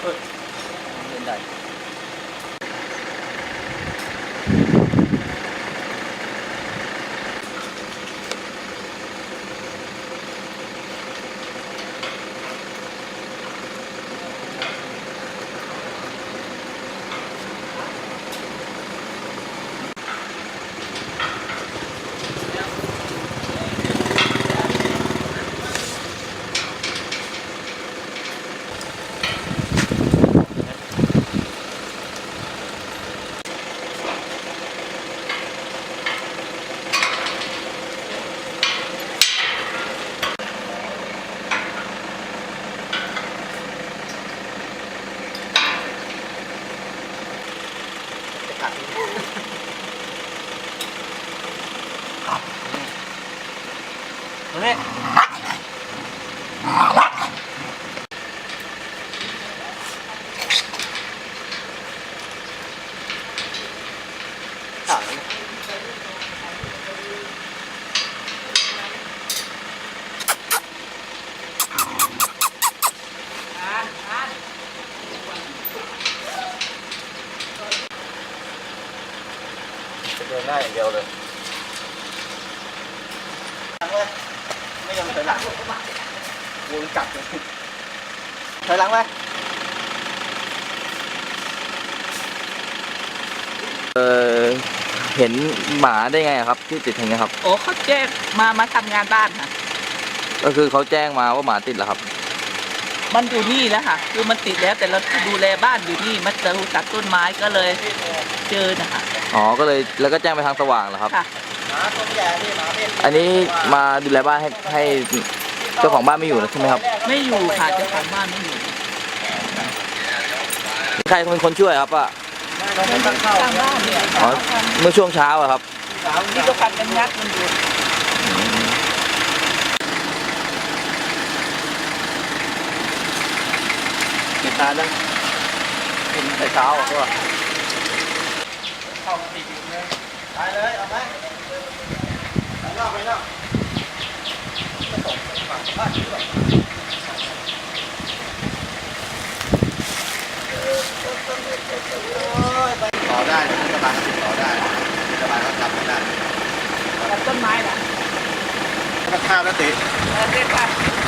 เฮ้ย เล่นได้ จะกัดตรงนี้ต่างกันจะ เดินหน้าอย่างเดียวเลยหลังเลยไม่ยอมถอยหลังวนกลับเลยถอยหลังไปเออเห็นหมาได้ไงอะครับ ที่ติดอย่างเงี้ยครับ โอ้เขาแจ้งมามาทำงานบ้านค่ะ ก็คือเขาแจ้งมาว่าหมาติดแล้วครับ มันอยู่นี่แล้วค่ะ คือมันติดแล้วแต่เราดูแลบ้านอยู่นี่ มันจะรู้ตัดต้นไม้ก็เลยเจอนะคะอ๋อ ก็เลยแล้วก็แจ้งไปทางสว่างเหรอครับ ค่ะหมาตัวใหญ่นี่หมาเพศอันนี้มาดูแลบ้านให้ให้เจ้าของบ้านไม่อยู่แล้วใช่ไหมครับ ไม่อยู่ค่ะเจ้าของบ้านไม่อยู่ใครเป็นคนช่วยครับอะเราไม่ตั้งเข้าสร้างบ้านเนี่ยอ๋อเมื่อช่วงเช้าอะครับสาวนี่ก็พันกันงัดมันอยู่ นทานนะกินแต่เช้าอะก็เข้าติดอยู่เลยไปเลยเอาไหมไปนอกไปนอกไม่ส่งฝั่งบ้านด้วยต่อได้รัฐบาลก็ติดต่อได้รัฐบาลก็ทำได้ตัดต้นไม้ล่ะก็ข้าวแล้วติเออเรียกว่าเ